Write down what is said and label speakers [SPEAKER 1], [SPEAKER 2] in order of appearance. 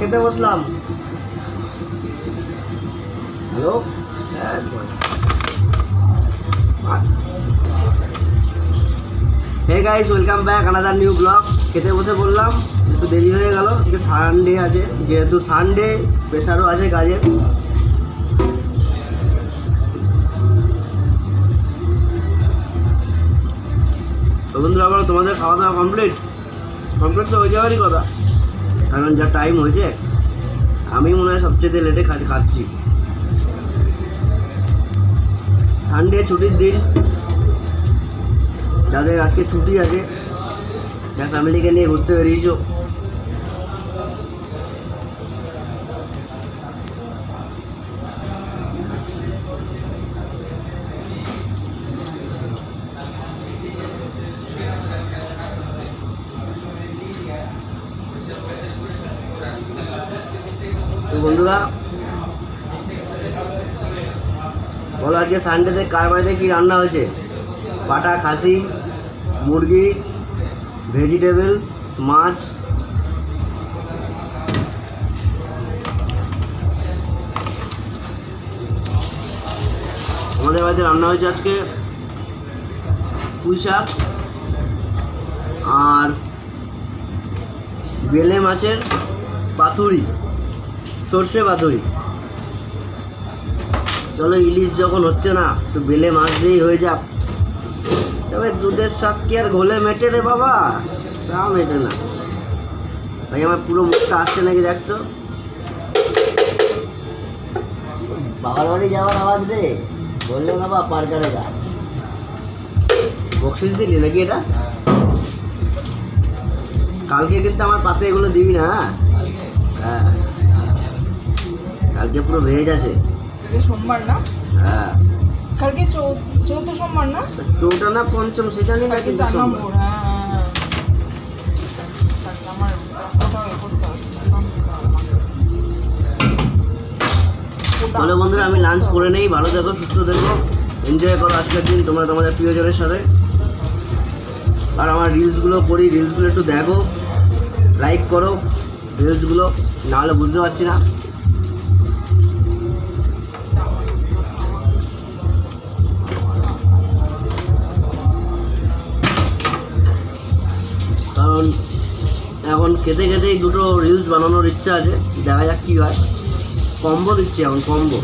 [SPEAKER 1] খেতে বসলাম। Hello hey guys welcome back another new blog খেতে বসে বললাম, একটু দেরি হয়ে গেল, আজকে সানডে আছে, যেহেতু সানডে প্রেশারও আছে কাজের। তো বন্ধুরা আবার তোমাদের খাওয়া দাওয়া কমপ্লিট কমপ্লিট তো হয়ে যাওয়ারই কথা। কারণ যা টাইম হয়েছে, আমি মনে হয় সবচেয়ে লেটে খা খাচ্ছি। সানডে ছুটির দিন, যাদের আজকে ছুটি আছে যা ফ্যামিলিকে নিয়ে ঘুরতে বেরিয়েছো তো বন্ধুরা, বলো আজকে সানডেতে কার বাড়িতে কী রান্না হয়েছে? পাটা খাসি, মুরগি ভেজিটেবল মাছ। আমাদের বাড়িতে রান্না হয়েছে আজকে পুঁই শাক আর বেলে মাছের পাতুরি। সর্ষে পাতুরি চলো ইলিশ যখন হচ্ছে না, তো বেলে মাছ দিয়েই হয়ে যাক। তবে দুধের স্বাদ কি আর ঘোলে মেটে রে বাবা? তা মেটে না। ভাই, আমার পুরো মুখটা আসছে নাকি দেখতো বাবার বাড়ি যাওয়ার আওয়াজ রে। বললে বাবা পার্কারে গা বকশিস দিলি নাকি এটা? কালকে কিন্তু আমার পাতে এগুলো দিবি না হ্যাঁ? কালকে পুরো ভেজ আছে।
[SPEAKER 2] কালকে সোমবার না?
[SPEAKER 1] হ্যাঁ।
[SPEAKER 2] কালকে চৌথ সোমবার না?
[SPEAKER 1] চৌটা না পঞ্চম সেখানে না কিন্তু সোমবার।
[SPEAKER 2] নম্বর হ্যাঁ হ্যাঁ, হ্যাঁ।
[SPEAKER 1] বন্ধুরা আমি লাঞ্চ করে নেই ভালো থেকো সুস্থ থেকো এনজয় করো আজকের দিন তোমরা তোমাদের প্রিয়জনের সাথে। আর আমার রিলসগুলো করি রিলসগুলো একটু দেখো লাইক করো রিলসগুলো নাহলে বুঝতে পারছি না। কারণ এখন খেতে খেতেই দুটো রিলস বানানোর ইচ্ছা আছে। দেখা যাক কী হয়। কম্বো দিচ্ছি এখন কম্বো